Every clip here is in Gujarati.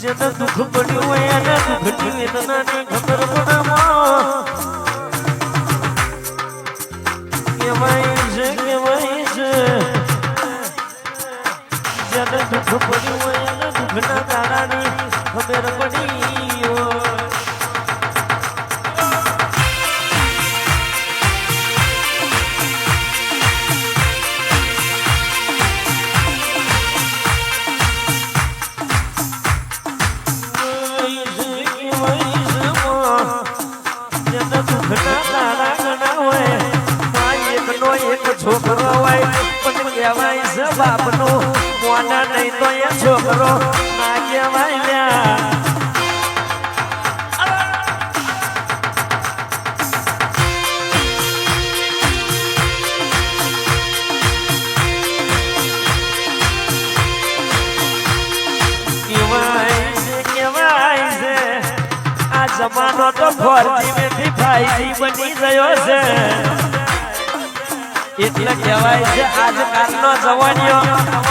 જેને દુઃખ પડ્યું હોય એને દુઃખની વેદનાની ખબર પડામાં છોકરો હોય પણ કહેવાય છે બાપનો મોના નહીં તો એ છોકરો ના કહેવાય જમાનો તો ફોરજી મેથી ફાઈજી બની ગયો છે. એટલે કહેવાય છે આજકાલનો જવાનીઓ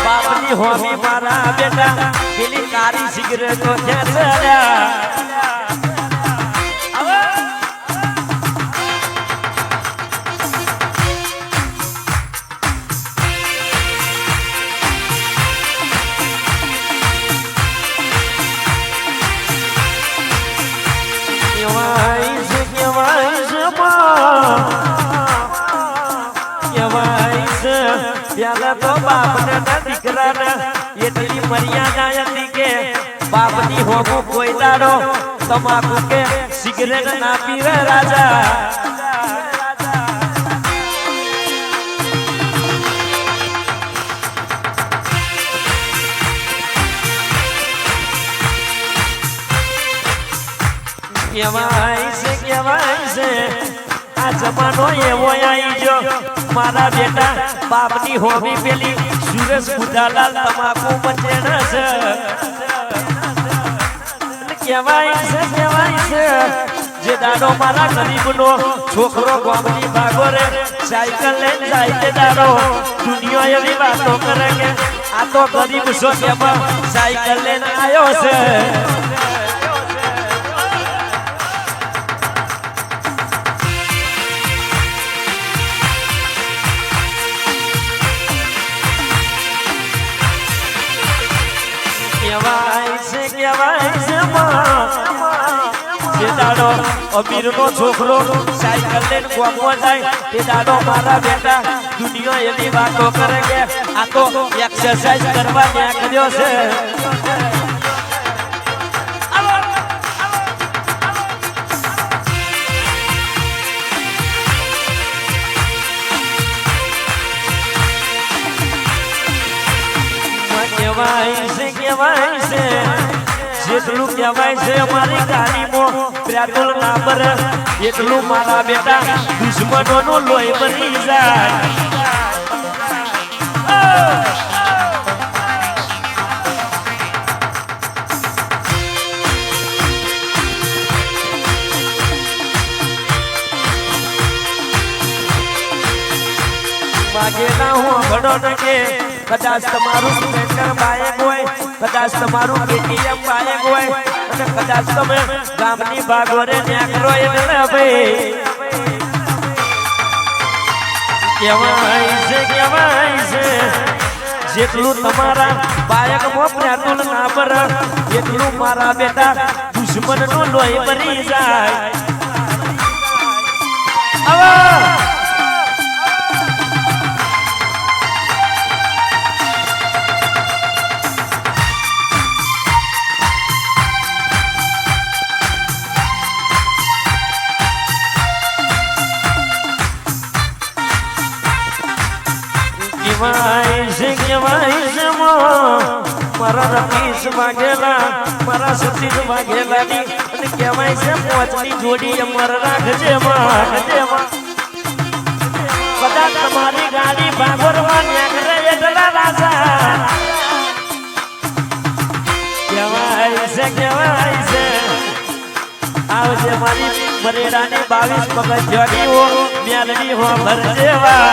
બાપની હોમી મારા બેટા, પેલી કારી સિગરેટો છે પેલા તો બાપને દીકરાને, એટલી મર્યાદા હતી કે બાપની હોમો કોઈ દાડો તમાકુ કે સિગરેટ ના પીવે રાજા. કહેવાય છે કહેવાય છે? આ જમાનો એવો આવી ગયો. મારા બેટા, બાપની હોમી પેલી સુરેશ બુધાલાલ તમાકુ બચેણ છે. કહેવાય છે કહેવાય છે, જે દાડો મારા ગરીબનો છોકરો ગામની ભાગોરે સાયકલ લઈને જાય તે દાડો. દુનિયા એવી વાતો કરે કે, આ તો ગરીબ છો એમાં સાયકલ લઈને આવ્યો છે. જે દાડો અમીરનો છોકરો સાયકલ લઈને ગામમાં જાય. તે દાડો મારા બેટા દુનિયા એવી વાતો કરે કે આ તો એક્સરસાઇઝ કરવા નીકળ્યો છે. કહેવાય છે કહેવાય છે. જેટલું કહેવાય છે અમારી ગાડીમાં. પેટ્રોલ ના ભરે એટલું મારા બેટા દુશ્મનોનું લોહી બની જાય. ના હું ભણો ન કે કદાચ તમારું સ્પ્લેન્ડર બાઇક હોય, કદાચ તમારું કેટીએમ બાઇક હોય, અને કદાચ તમે ગામની ભાગોરે નેકરો એટલે ભાઈ. કેવાય છે કેવાય છે, જેટલું તમારા બાયક પેટ્રોલ ના પર એટલું મારા બેટા દુશ્મનનો લોહી બની જાય. આવા! છે મારા રમેશ વાઘેલા મારા સતીશ વાઘેલાની, અને છે મોચની જોડી અમર રાખજે રાખજે કદાચ છે, કહેવાય છે. મારી બરેડાની બાવીસ પગજ જોડી હો મેલડી હો ભરજેવા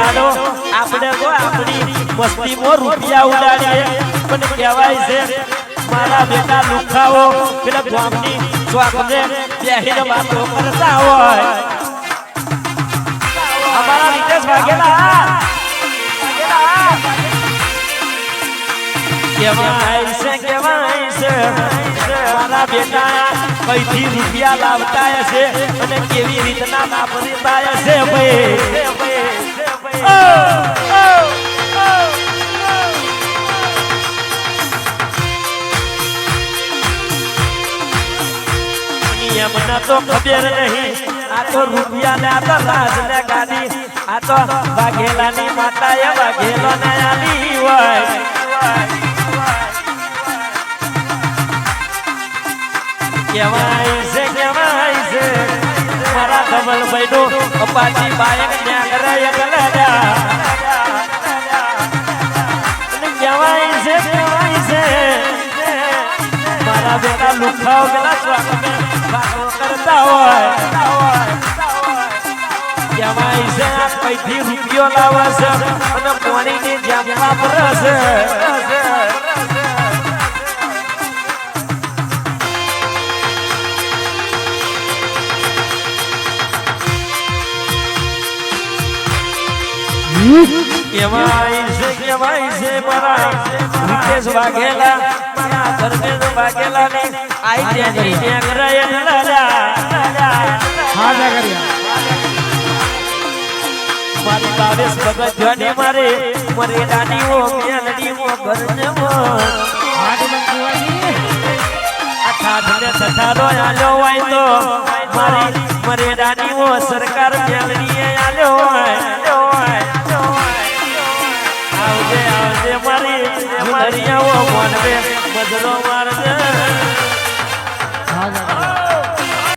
આપણે તો આપણી વસ્તીમાં રૂપિયા ઉડાડીએ પણ કહેવાય છે, મારા બેટા લુખાઓ પેલા ગામની ચોકને બેહીને વાતો કરતા હોય અમારા નીતેશ વાઘેલા વાઘેલા. છે કેવાય છે, મારા બેટા કઈથી રૂપિયા લાવતા હશે અને કેવી રીતના વાપરતા હશે ભાઈ. એમને તો ખબર નહીં. આ તો રૂપિયા ને આ તો લાજ ને ગાડી. આ તો વાઘેલા ની માતા એ વાઘેલો ને આલી હોય. મારા ધવલ ભાઈ નું અપાચી બાયક ન્યા કરે કહેવાય છે કહેવાય છે, મારા બેટા લુખાઓ કહેવાય છે, આ રૂપિયો લાવે છે અને પાણીની જેમ વાપરે છે. છે છે મારા રીતેશ વાઘેલા ધર્મેશ વાઘેલા ને આઈ ટેકરી ટેકરાય નલાલા હા જાગરિયા મારી બાવેશ ભગત જોની મારે મરે દાડીઓ મેલડીઓ ઘરને હાડી મંગુવાની હોય તો મારી મરે દાડીઓ સરકાર મેલડીએ આલ્યો હોય. આવજે આવજે